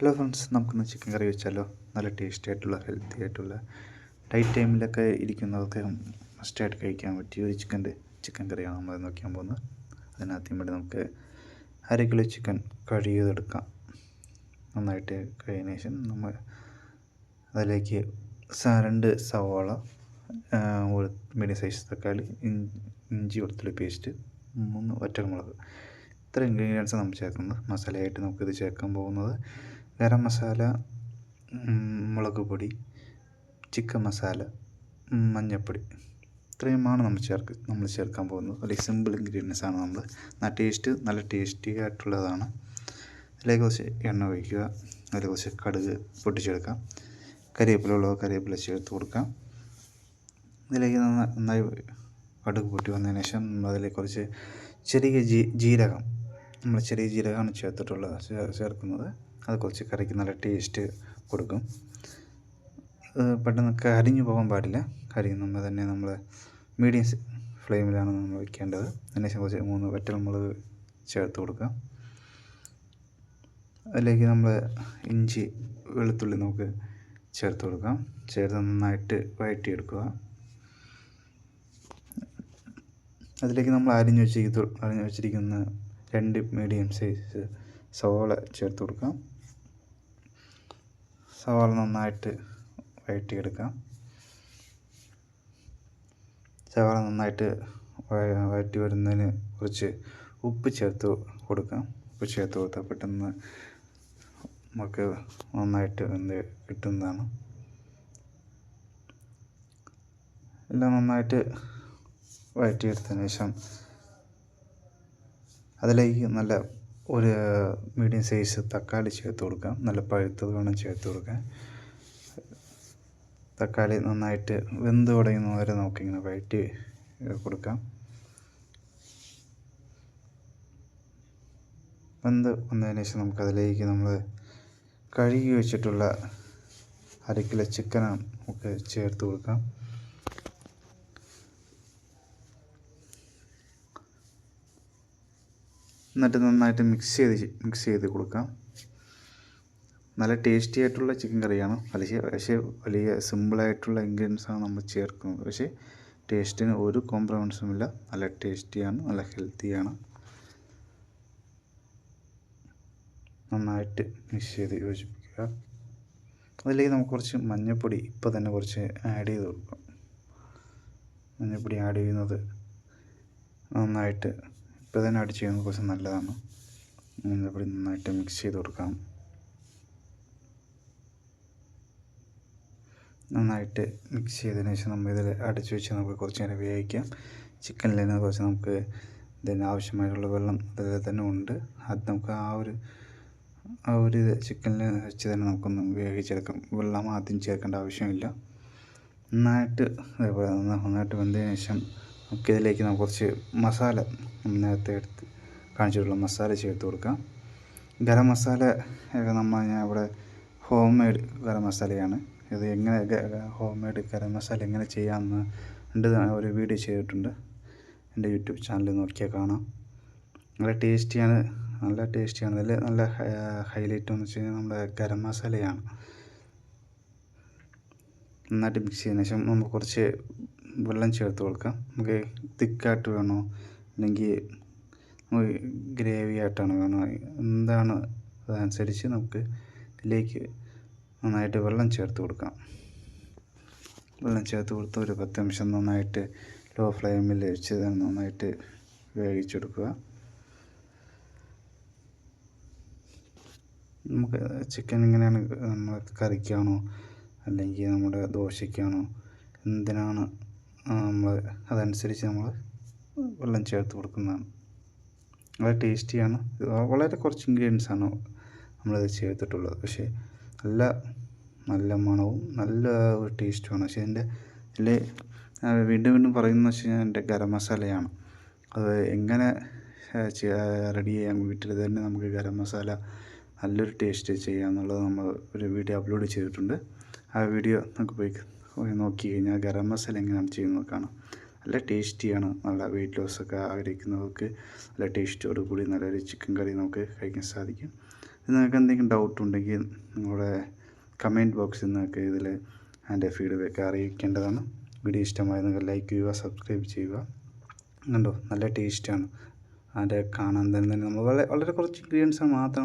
Hello friends നമുക്കൊന്ന് chicken കറി വെച്ചാലോ? നല്ല ടേസ്റ്റി ആയിട്ടുള്ള ഹെൽത്തി ആയിട്ടുള്ള ടൈറ്റ് ടൈമിലൊക്കെ ഇരിക്കുന്നവർക്ക് മസ്റ്റായിട്ട് കഴിക്കാൻ പറ്റിയ ഒരു ചിക്കന്റെ ചിക്കൻ കറിയാണ് നമ്മൾ നോക്കാൻ പോകുന്നത്. അതിനകത്തും വേണ്ടി നമുക്ക് അര കിലോ ചിക്കൻ കഴുകിയതെടുക്കാം നന്നായിട്ട് കഴിയുന്ന ശേഷം നമ്മൾ അതിലേക്ക് രണ്ട് സവാള ഒരു മീഡിയം സൈസ് തക്കാളി ഇഞ്ചി വെളുത്തുള്ളി പേസ്റ്റ് മൂന്ന് ഒറ്റമുളക്. ഇത്ര ഇൻഗ്രീഡിയൻസ് നമ്മൾ ചേർക്കുന്നത്. മസാലയായിട്ട് നമുക്കിത് ചേർക്കാൻ പോകുന്നത്. ഗരം മസാല മുളക് പൊടി ചിക്കൻ മസാല മഞ്ഞൾപ്പൊടി ഇത്രയുമാണ് നമ്മൾ ചേർക്ക് നമ്മൾ ചേർക്കാൻ പോകുന്നത്. അല്ലെങ്കിൽ സിമ്പിൾ ഇൻഗ്രീഡിയൻസ് ആണ് നമ്മൾ. നല്ല ടേസ്റ്റ് നല്ല ടേസ്റ്റി ആയിട്ടുള്ളതാണ്. അതിലേക്ക് കുറച്ച് എണ്ണ ഒഴിക്കുക. അതിൽ കുറച്ച് കടുക് പൊട്ടിച്ചെടുക്കാം. കരിവേപ്പില ഉള്ളത് കരിവേപ്പില ചേർത്ത് കൊടുക്കാം. ഇതിലേക്ക് നന്നാ- നന്നായി കടുക് പൊട്ടി വന്നതിന് ശേഷം അതിലേക്ക് കുറച്ച് ചെറിയ ജീ ജീരകം നമ്മൾ ചെറിയ ജീരകമാണ് ചേർത്തിട്ടുള്ളത് ചേർക്കുന്നത്. അത് കുറച്ച് കറിക്ക് നല്ല ടേസ്റ്റ് കൊടുക്കും. പെട്ടെന്ന് കരിഞ്ഞു പോകാൻ പാടില്ല. കരിയുമ്പോൾ തന്നെ നമ്മൾ മീഡിയം ഫ്ലെയിമിലാണ് നമ്മൾ വയ്ക്കേണ്ടത് അതിനുശേഷം കുറച്ച് മൂന്ന് വറ്റൽമുളക് ചേർത്ത് കൊടുക്കാം അതിലേക്ക് നമ്മൾ ഇഞ്ചി വെളുത്തുള്ളി നമുക്ക് ചേർത്ത് കൊടുക്കാം. ചേർത്ത് നന്നായിട്ട് വഴറ്റിയെടുക്കുക. അതിലേക്ക് നമ്മൾ അരിഞ്ഞു വെച്ചിരിക്കുന്ന അരിഞ്ഞു വെച്ചിരിക്കുന്ന രണ്ട് മീഡിയം സൈസ് സവാള ചേർത്ത് കൊടുക്കാം. സവാള നന്നായിട്ട് വഴറ്റിയെടുക്കാം. സവാള നന്നായിട്ട് വഴ- വഴറ്റി വരുന്നതിന് കുറച്ച് ഉപ്പ് ചേർത്ത് കൊടുക്കാം. ഉപ്പ് ചേർത്ത് കൊടുത്താൽ പെട്ടെന്ന് നമുക്ക് നന്നായിട്ട് എന്ത് കിട്ടുന്നതാണ്. എല്ലാം നന്നായിട്ട് വഴറ്റിയെടുത്തതിന് ശേഷം അതിലേക്ക് നല്ല ഒരു മീഡിയം സൈസ് തക്കാളി ചേർത്ത് കൊടുക്കാം. നല്ല പഴുത്തത് വേണം ചേർത്ത് കൊടുക്കാൻ. തക്കാളി നന്നായിട്ട് വെന്ത് തുടങ്ങുന്ന വരെ നമുക്കിങ്ങനെ വഴറ്റി കൊടുക്കാം. വെന്ത് വന്നതിന് ശേഷം നമുക്കതിലേക്ക് നമ്മൾ കഴുകി വെച്ചിട്ടുള്ള അര കിലോ ചിക്കൻ നമുക്ക് ചേർത്ത് കൊടുക്കാം. എന്നിട്ട് നന്നായിട്ട് മിക്സ് ചെയ്ത് മിക്സ് ചെയ്ത് കൊടുക്കാം. നല്ല ടേസ്റ്റി ആയിട്ടുള്ള ചിക്കൻ കറിയാണ്. പക്ഷേ പക്ഷേ വലിയ സിമ്പിളായിട്ടുള്ള ഇൻഗ്രീഡിയൻസ് ആണ് നമ്മൾ ചേർക്കുന്നത്. പക്ഷേ ടേസ്റ്റിന് ഒരു കോംപ്രമൈസും ഇല്ല. നല്ല ടേസ്റ്റിയാണ് നല്ല ഹെൽത്തിയാണ് നന്നായിട്ട് മിക്സ് ചെയ്ത് യോജിപ്പിക്കുക. അതിലേക്ക് നമുക്ക് കുറച്ച് മഞ്ഞൾപ്പൊടി ഇപ്പോൾ തന്നെ കുറച്ച് ആഡ് ചെയ്ത് കൊടുക്കാം. മഞ്ഞൾപ്പൊടി ആഡ് ചെയ്യുന്നത് നന്നായിട്ട് ഇപ്പോൾ തന്നെ ആഡ് ചെയ്യുന്നത് കുറച്ച് നല്ലതാണ്. ഇവിടെ നന്നായിട്ട് മിക്സ് ചെയ്ത് കൊടുക്കാം. നന്നായിട്ട് മിക്സ് ചെയ്തതിന് ശേഷം നമ്മൾ ഇതിൽ അടച്ചു വെച്ച് നമുക്ക് കുറച്ച് നേരം വേവിക്കാം. ചിക്കനിൽ നിന്ന് കുറച്ച് നമുക്ക് ഇതിന് ആവശ്യമായിട്ടുള്ള വെള്ളം അതിൽ തന്നെ ഉണ്ട്. അത് നമുക്ക് ആ ഒരു ആ ഒരു ഇത് ചിക്കനിൽ വെച്ച് തന്നെ നമുക്കൊന്ന് വേവിച്ചെടുക്കാം. വെള്ളം ആദ്യം ചേർക്കേണ്ട ആവശ്യമില്ല. നന്നായിട്ട് അതേപോലെ നന്നായിട്ട് വെന്തതിന് ശേഷം നമുക്കിതിലേക്ക് നമുക്ക് കുറച്ച് മസാല നേരത്തെ എടുത്ത് കാണിച്ചിട്ടുള്ള മസാല ചേർത്ത് കൊടുക്കാം. ഗരം മസാല ഒക്കെ നമ്മൾ ഞാൻ ഇവിടെ ഹോം മെയ്ഡ് ഗരം മസാലയാണ്. ഇത് എങ്ങനെ ഹോം മെയ്ഡ് ഗരം മസാല എങ്ങനെ ചെയ്യാമെന്ന് ഉണ്ട് ഒരു വീഡിയോ ചെയ്തിട്ടുണ്ട്. എന്റെ യൂട്യൂബ് ചാനൽ നോക്കിയാൽ കാണാം. നല്ല ടേസ്റ്റിയാണ് നല്ല ടേസ്റ്റിയാണ്. നല്ല നല്ല ഹൈലൈറ്റ് എന്ന് വെച്ച് കഴിഞ്ഞാൽ നമ്മുടെ ഗരം മസാലയാണ്. നന്നായിട്ട് മിക്സ് ചെയ്യുന്ന ശേഷം നമുക്ക് കുറച്ച് വെള്ളം ചേർത്ത് കൊടുക്കാം. നമുക്ക് തിക്കായിട്ട് വേണോ? അല്ലെങ്കിൽ ഗ്രേവി ആയിട്ടാണ് വേണോ? എന്താണ് അതനുസരിച്ച് നമുക്ക് ഇതിലേക്ക് നന്നായിട്ട് വെള്ളം ചേർത്ത് കൊടുക്കാം. വെള്ളം ചേർത്ത് കൊടുത്ത് ഒരു പത്ത് നിമിഷം നന്നായിട്ട് ലോ ഫ്ലെയിമിൽ വെച്ച് നന്നായിട്ട് വേവിച്ചെടുക്കുക. നമുക്ക് ചിക്കൻ എങ്ങനെയാണ് നമ്മൾ കറിക്കാണോ? അല്ലെങ്കിൽ നമ്മുടെ ദോശയ്ക്കാണോ? എന്തിനാണ് നമ്മൾ അതനുസരിച്ച് നമ്മൾ വെള്ളം ചേർത്ത് കൊടുക്കുന്നതാണ്. വളരെ ടേസ്റ്റിയാണ്. വളരെ കുറച്ച് ഇൻഗ്രീഡിയൻസാണ് നമ്മളത് ചേർത്തിട്ടുള്ളത്. പക്ഷേ നല്ല നല്ല മണവും നല്ല ഒരു ടേസ്റ്റുമാണ് പക്ഷേ ഇതിന്റെ ഇതിൽ വീണ്ടും വീണ്ടും പറയുന്നത് വെച്ച് കഴിഞ്ഞാൽ എന്റെ ഗരം മസാലയാണ്. അത് എങ്ങനെ റെഡി ചെയ്യാം വീട്ടിൽ തന്നെ നമുക്ക് ഗരം മസാല നല്ലൊരു ടേസ്റ്റ് ചെയ്യാമെന്നുള്ളത് നമ്മൾ ഒരു വീഡിയോ അപ്ലോഡ് ചെയ്തിട്ടുണ്ട്. ആ വീഡിയോ നമുക്ക് പോയി നോക്കി കഴിഞ്ഞാൽ ഗരം മസാല എങ്ങനെയാണ് ചെയ്യുന്നത് കാണാം. നല്ല ടേസ്റ്റിയാണ് നല്ല വെയിറ്റ് ലോസ് ഒക്കെ ആഗ്രഹിക്കുന്നവർക്ക് നല്ല ടേസ്റ്റോട് കൂടി നല്ലൊരു ചിക്കൻ കറി നമുക്ക് കഴിക്കാൻ സാധിക്കും. നിങ്ങൾക്ക് എന്തെങ്കിലും ഡൗട്ട് ഉണ്ടെങ്കിൽ നിങ്ങളുടെ കമന്റ് ബോക്സിൽ നിങ്ങൾക്ക് ഇതിൽ അതിന്റെ ഫീഡ്ബാക്ക് അറിയിക്കേണ്ടതാണ്. വീഡിയോ ഇഷ്ടമായി നിങ്ങൾ ലൈക്ക് ചെയ്യുക സബ്സ്ക്രൈബ് ചെയ്യുക. കണ്ടോ? നല്ല ടേസ്റ്റാണ് അതിന്റെ കാണാൻ തന്നെ നമ്മൾ വളരെ വളരെ കുറച്ച് ഇൻഗ്രീഡിയൻസ് മാത്രം